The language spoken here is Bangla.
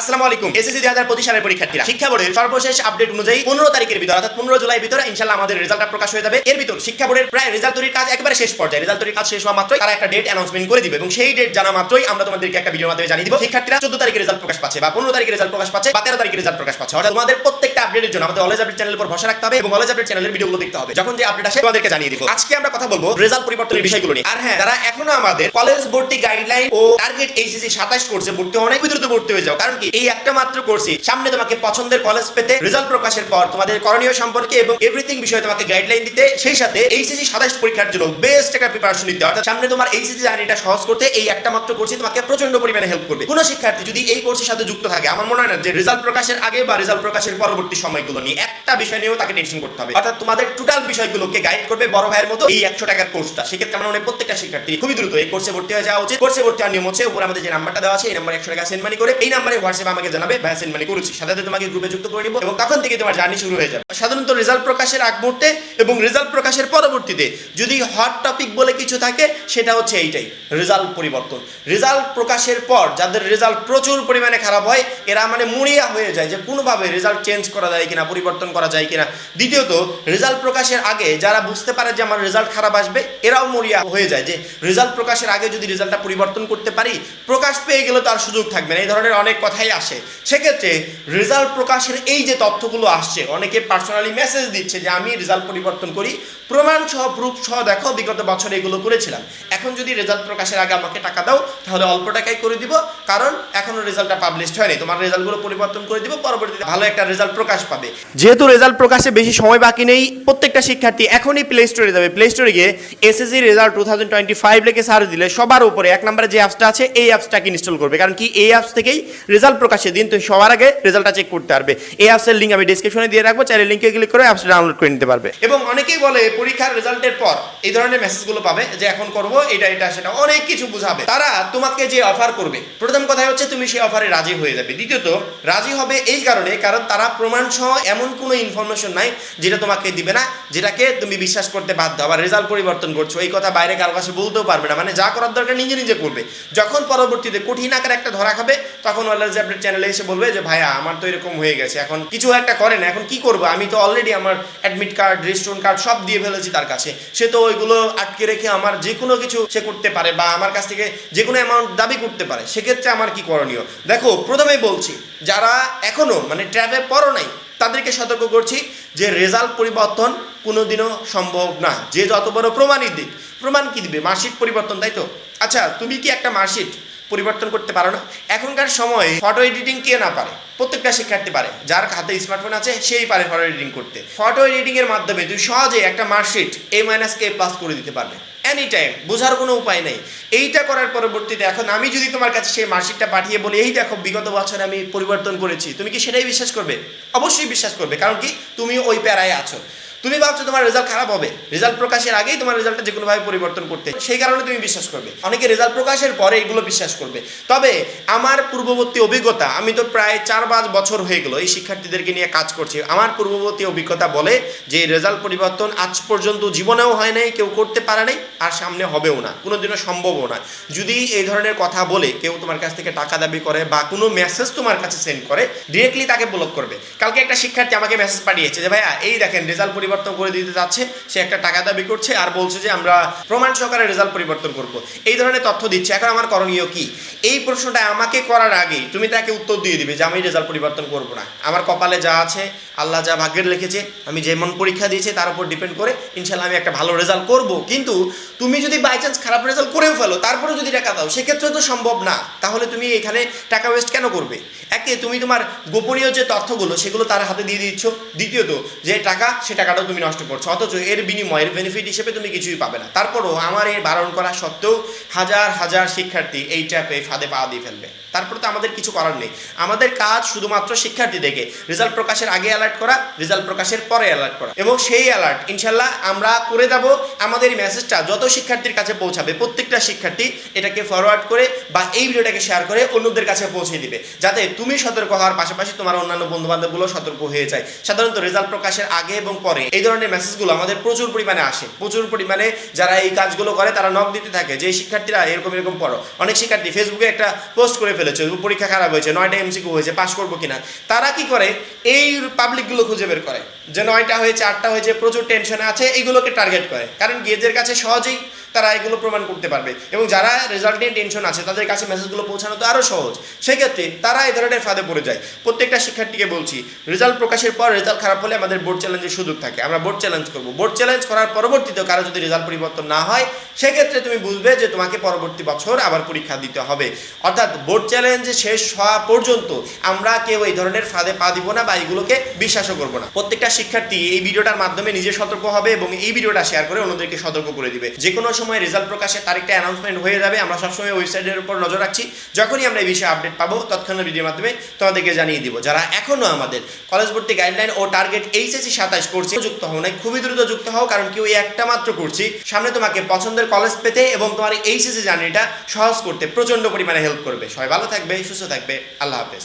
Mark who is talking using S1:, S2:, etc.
S1: আসসালামু আলাইকুম, এসএসসি দুই হাজার পঁচিশ সালের পরীক্ষার্থীরা। শিক্ষা বোর্ডের সর্বশেষ আপডেট অনুযায়ী পনেরো তারিখের ভিতরে, অর্থাৎ পনেরো জুলাই ভিতরে ইনশাল্লাহ আমাদের রেজাল্টটা প্রকাশ হয়ে যাবে। এর ভিতর শিক্ষা বোর্ডের প্রায় রেজাল্ট তৈরির কাজ একেবারে শেষ পর্যায়ে। রেজাল্ট তৈরির কাজ শেষ হওয়া মাত্রই তারা একটা ডেট অ্যানাউন্সমেন্ট করে দিবে এবং সেই ডেট জানা মাত্রই আমরা তোমাদেরকে একটা ভিডিওর মাধ্যমে জানিয়ে দিব। শিক্ষার্থীরা চোদ্দ তারিখে রেজাল্ট প্রকাশ পাচ্ছে বা পনেরো তারিখে রেজাল্ট প্রকাশ পাচ্ছে বা তেরো তারিখে রেজাল্ট প্রকাশ পাচ্ছে। অর্থাৎ তোমাদের প্রত্যেকটা আপডেটের জন্য আমাদের অলজ আপডেট চ্যানেলের উপর ভরসা রাখতে হবে এবং অলজ আপডেট চ্যানেলের ভিডিওগুলো দেখতে হবে। যখন যে আপডেট আসে তোমাদেরকে জানিয়ে দিব। আজকে আমরা কথা বলব রেজাল্ট পরিবর্তনের বিষয়গুলো নিয়ে। আর হ্যাঁ যারা এখনও আমাদের কলেজ ভর্তি গাইডলাইন ও টার্গেট এইচএসসি সাতাশ কোর্সে ভর্তি হওয়া অনেক দ্রুত ভর্তি হয়ে যাও। কারণ কি এই একটা মাত্র কোর্সে সামনে তোমাকে পছন্দের কলেজ পেতে রেজাল্ট প্রকাশের পর তোমাদের করণীয় সম্পর্কে এবং এভরিথিং বিষয়ে তোমাকে গাইডলাইন দিতে, সেই সাথে এইচএসসি সাতাশ পরীক্ষার জন্য বেস্ট একটা প্রিপারেশন নিতে অর্থাৎ সামনে তোমার এইচএসসি জার্নিটা সহজ করতে এই একটা মাত্র কোর্সে তোমাকে প্রচণ্ড পরিমাণে হেল্প করবে। কোনো শিক্ষার্থী যদি এই কোর্সের সাথে যুক্ত থাকে, আমার মনে হয় না যে রেজাল্ট প্রকাশের আগে বা রেজাল্ট প্রকাশের পরবর্তী সময়গুলো নিয়ে একটা বিষয় নিয়েও তাকে টেনশন করতে হবে। অর্থাৎ তোমাদের টোটাল বিষয়গুলোকে গাইড করবে বড় ভাইয়ের মতো এই একশো টাকার কোর্সটা সেক্ষেত্রে আমার মনে হয় প্রত্যেকটা শিক্ষার্থী খুবই দ্রুত এই কোর্সে ভর্তি হয়ে যাওয়া উচিত। কোর্সে ভর্তি হওয়ার নিয়ম হচ্ছে, উপরে আমাদের যে নাম্বারটা দেওয়া আছে, এই নাম্বার একশো টাকা সেন্ড মানি করে, এই নাম্বারে হোয়াটসঅ্যাপে আমাকে জানাবে ভাই মানি করেছি সাথে তোমাকে গ্রুপে যুক্ত করে দিব এবং তখন থেকে তোমার জার্নি শুরু হয়ে যাবে। সাধারণত রেজাল্ট প্রকাশের আগ মুহূর্তে এবং রেজাল্ট প্রকাশের পরবর্তীতে যদি হট টপিক বলে কিছু থাকে, সেটা হচ্ছে এইটাই রেজাল্ট পরিবর্তন। রেজাল্ট প্রকাশের পর যাদের রেজাল্ট প্রচুর পরিমাণে খারাপ হয়, এরা মানে মুড়িয়া হয়ে যায় যে কোনোভাবে রেজাল্ট চেঞ্জ করা যায় কিনা, পরিবর্তন করা যায় কিনা। দ্বিতীয়ত রেজাল্ট প্রকাশের আগে যারা বুঝতে পারে যে আমার রেজাল্ট খারাপ আসবে, এরাও মরিয়া হয়ে যায় যে রেজাল্ট প্রকাশের আগে যদি রেজাল্টটা পরিবর্তন করতে পারি, প্রকাশ পেয়ে গেলে তার সুযোগ থাকবে না। এই ধরনের অনেক কথাই আসে। সেক্ষেত্রে রেজাল্ট প্রকাশের এই যে তথ্যগুলো আসছে, অনেকে পার্সোনালি মেসেজ দিচ্ছে যে আমি রেজাল্ট পরিবর্তন করি প্রমাণ সহ প্রুফ সহ দেখো বিগত বছরে এগুলো করেছিলাম। এখন যদি রেজাল্ট প্রকাশের আগে আমাকে টাকা দাও তাহলে অল্প টাকায় করে দিব কারণ এখনও রেজাল্টটা পাবলিশড হয়নি। তোমার রেজাল্টগুলো পরিবর্তন করে দিব পরবর্তীতে ভালো একটা রেজাল্ট প্রকাশ পাবে। যেহেতু রেজাল্ট প্রকাশে বেশি সময় বাকি নেই প্রত্যেকটা শিক্ষার্থী এখনই প্লে স্টোরে যাবে। প্লে স্টোরে গিয়ে SSC result two thousand twenty five লিখে সার্চ দিলে সবার উপরে এক নম্বরে যে অ্যাপসটা আছে এই অ্যাপসটাকে ইনস্টল করবে। কারণ কি এই অ্যাপস থেকেই রেজাল্ট প্রকাশের দিন তুমি সবার আগে রেজাল্টটা চেক করতে পারবে। এই অ্যাপসের লিঙ্ক আমি ডিসক্রিপশনে দিয়ে রাখব চাইলে লিঙ্কে ক্লিক করে অ্যাপসটা ডাউনলোড করে নিতে পারবে। এবং অনেকেই বলে পরীক্ষার রেজাল্টের পর এই ধরনের মেসেজগুলো পাবে যে এখন করব, এটা এটা, সেটা, অনেক কিছু বুঝাবে। তারা তোমাকে যে অফার করবে, প্রথম কথা হচ্ছে তুমি সেই অফারে রাজি হয়ে যাবে। দ্বিতীয়ত, রাজি হবে এই কারণে কারণ তারা প্রমাণ সহ এমন কোনো ইনফরমেশন নাই যেটা তোমাকে দিবে না, যেটাকে তুমি বিশ্বাস করতে বাধ্য আবার রেজাল্ট পরিবর্তন করছ। এই কথা বাইরে কারও কাছে বলতেও পারবে না। মানে যা করার দরকার নিজে নিজে করবে। যখন পরবর্তীতে কঠিন আকার একটা ধরা খাবে, তখন যে আপনার চ্যানেলে এসে বলবে যে, ভাইয়া, আমার তো এরকম হয়ে গেছে। এখন কিছু একটা করে না এখন কি করব? আমি তো অলরেডি আমার অ্যাডমিট কার্ড রেজিস্ট্রেশন কার্ড সব দিয়ে ফেলেছি তার কাছে। সে তো ওইগুলো আটকে রেখে আমার যে কোনো কিছু সে করতে পারে বা আমার কাছ থেকে যে কোনো অ্যামাউন্ট দাবি করতে পারে, সেক্ষেত্রে আমার কি করণীয়? দেখো, প্রথমেই বলছি, যারা এখনও মানে ট্র্যাভে পড়ো নাই, তাদেরকে সতর্ক করছি যে রেজাল্ট পরিবর্তন কোনোদিনও সম্ভব না। যে যত বড় প্রমাণই দিক। প্রমাণ কি দিবে? মার্কশিট পরিবর্তন, তাই তো? আচ্ছা তুমি কি একটা মার্কশিট পরিবর্তন করতে পারো না। এখনকার সময়ে ফটো এডিটিং কে না পারে, প্রত্যেকটা শিক্ষার্থী পারে। যার হাতে স্মার্টফোন আছে, সেই পারে ফটো এডিটিং করতে। ফটো এডিটিং এর মাধ্যমে তুই সহজে একটা মার্কশিট এ মাইনাস কে প্লাস করে দিতে পারবে। এনি টাইম বোঝার কোনো উপায় নেই। এইটা করার পরবর্তীতে এখন আমি যদি তোমার কাছে সেই মার্কশিটটা পাঠিয়ে বলি, এই দেখো, বিগত বছরে আমি পরিবর্তন করেছি। তুমি কি সেটাই বিশ্বাস করবে? অবশ্যই বিশ্বাস করবে। কারণ কি? তুমি ওই প্যারায় আছো। তুমি ভাবছ তোমার রেজাল্ট খারাপ হবে। রেজাল্ট প্রকাশের আগেই তোমার রেজাল্টটা যে কোনোভাবে পরিবর্তন করতে। সেই কারণে তুমি বিশ্বাস করবে। অনেকে রেজাল্ট প্রকাশের পরে এগুলো বিশ্বাস করবে। তবে আমার পূর্ববর্তী অভিজ্ঞতা, আমি তো প্রায় চার পাঁচ বছর হয়ে গেলো এই শিক্ষার্থীদেরকে নিয়ে কাজ করছি। আমার পূর্ববর্তী অভিজ্ঞতা বলে যে রেজাল্ট পরিবর্তন আজ পর্যন্ত জীবনেও হয় নাই, কেউ করতে পারে নাই, আর সামনে হবেও না। কোনোদিনও সম্ভবও না। যদি এই ধরনের কথা বলে, কেউ তোমার কাছ থেকে টাকা দাবি করে বা কোনো মেসেজ তোমার কাছে সেন্ড করে ডিরেক্টলি তাকে ব্লক করবে। কালকে একটা শিক্ষার্থী আমাকে মেসেজ পাঠিয়েছে যে, ভাইয়া, এই দেখেন রেজাল্ট পরিবর্তন করে দিতে যাচ্ছে, সে একটা টাকা দাবি করছে আর বলছে যে আমরা প্রমাণ সহকারে রেজাল্ট পরিবর্তন করব। এই ধরনের তথ্য দিচ্ছে। এখন আমার করণীয় কি? এই প্রশ্নটা আমাকে করার আগেই তুমি তাকে উত্তর দিয়ে দিবে যে আমি রেজাল্ট পরিবর্তন করব না। আমার কপালে যা আছে, আল্লাহ যা ভাগ্যের লিখেছে, আমি যেমন পরীক্ষা দিয়েছি তার উপর ডিপেন্ড করে ইনশাল্লাহ আমি একটা ভালো রেজাল্ট করব। কিন্তু তুমি যদি বাই চান্স খারাপ রেজাল্ট করেও ফেলো, তারপরেও যদি টাকা দাও, সেক্ষেত্রে তো সম্ভব না। তাহলে তুমি এখানে টাকা ওয়েস্ট কেন করবে? একে তুমি তোমার গোপনীয় যে তথ্যগুলো, সেগুলো তার হাতে দিয়ে দিচ্ছ। দ্বিতীয়ত, যে টাকা, সে টাকাটাও তুমি নষ্ট করছ। অথচ এর বিনিময়ের বেনিফিট হিসেবে তুমি কিছুই পাবে না। তারপরও আমার এই বারণ করা সত্ত্বেও হাজার হাজার শিক্ষার্থী এই ট্যাপে ফাঁদে পা দিয়ে ফেলবে। তারপর তো আমাদের কিছু করার নেই। আমাদের কাজ শুধুমাত্র শিক্ষার্থীদেরকে রেজাল্ট প্রকাশের আগে অ্যালার্ট করা, রেজাল্ট প্রকাশের পরে অ্যালার্ট করা। এবং সেই অ্যালার্ট ইনশাল্লাহ আমরা করে যাব আমাদের মেসেজটা যত শিক্ষার্থীর কাছে পৌঁছাবে, প্রত্যেকটা শিক্ষার্থী এটাকে ফরওয়ার্ড করে বা এই ভিডিওটাকে শেয়ার করে অন্যদের কাছে পৌঁছে দিবে। যাতে তুমি সতর্ক হওয়ার পাশাপাশি তোমার অন্যান্য বন্ধু বান্ধবগুলো সতর্ক হয়ে যায়। সাধারণত রেজাল্ট প্রকাশের আগে এবং পরে এই ধরনের মেসেজগুলো আমাদের প্রচুর পরিমাণে আসে। প্রচুর পরিমাণে যারা এই কাজগুলো করে, তারা নক দিতে থাকে যে, শিক্ষার্থীরা এরকম এরকম পড়ো অনেক শিক্ষার্থী ফেসবুকে একটা পোস্ট করে ফেলে। ফেলেছে, পরীক্ষা খারাপ হয়েছে, নয়টা এমসিকিউ হয়েছে পাস করব কিনা? তারা কি করে? এই পাবলিকগুলো খুঁজে বের করে। যে নয়টা হয়েছে, আটটা হয়েছে, প্রচুর টেনশনে আছে, এইগুলোকে টার্গেট করে। কারণ গেজের কাছে সহজেই তারা এগুলো প্রমাণ করতে পারবে। এবং যারা রেজাল্ট নিয়ে টেনশন আছে, তাদের কাছে মেসেজগুলো পৌঁছানো তো আরও সহজ। সেক্ষেত্রে তারা এই ধরনের ফাঁদে পড়ে যায়। প্রত্যেকটা শিক্ষার্থীকে বলছি রেজাল্ট প্রকাশের পর রেজাল্ট খারাপ হলে আমাদের বোর্ড চ্যালেঞ্জের সুযোগ থাকে। আমরা বোর্ড চ্যালেঞ্জ করব। বোর্ড চ্যালেঞ্জ করার পরবর্তীতে কারও যদি রেজাল্ট পরিবর্তন না হয়, সেক্ষেত্রে তুমি বুঝবে যে তোমাকে পরবর্তী বছর আবার পরীক্ষা দিতে হবে। অর্থাৎ বোর্ড চ্যালেঞ্জ শেষ হওয়া পর্যন্ত আমরা কেউ এই ধরনের ফাঁদে পা দিব না বা এগুলোকে বিশ্বাসও করব না। প্রত্যেকটা শিক্ষার্থী এই ভিডিওটার মাধ্যমে নিজে সতর্ক হবে এবং এই ভিডিওটা শেয়ার করে অন্যদেরকে সতর্ক করে দিবে। যে কোনো সময় রেজাল্ট প্রকাশের তারিখটা অ্যানাউন্সমেন্ট হয়ে যাবে, আমরা সবসময় ওয়েবসাইটের উপর নজর রাখছি। যখনই আমরা এই বিষয়ে আপডেট পাবো, তৎক্ষণাৎ ভিডিওর মাধ্যমে তোমাদেরকে জানিয়ে দিব। যারা এখনও আমাদের কলেজ ভর্তি গাইডলাইন ও টার্গেট এইচএসসি সাতাশ করছে যুক্ত হও নাই, খুবই দ্রুত যুক্ত হও, কারণ কেউ এই একটা মাত্র করছি সামনে তোমাকে পছন্দের কলেজ পেতে এবং তোমার এইচএসসি জার্নিটা সহজ করতে প্রচণ্ড পরিমাণে হেল্প করবে। সবাই ভালো থাকবে, সুস্থ থাকবে, আল্লাহ হাফেজ।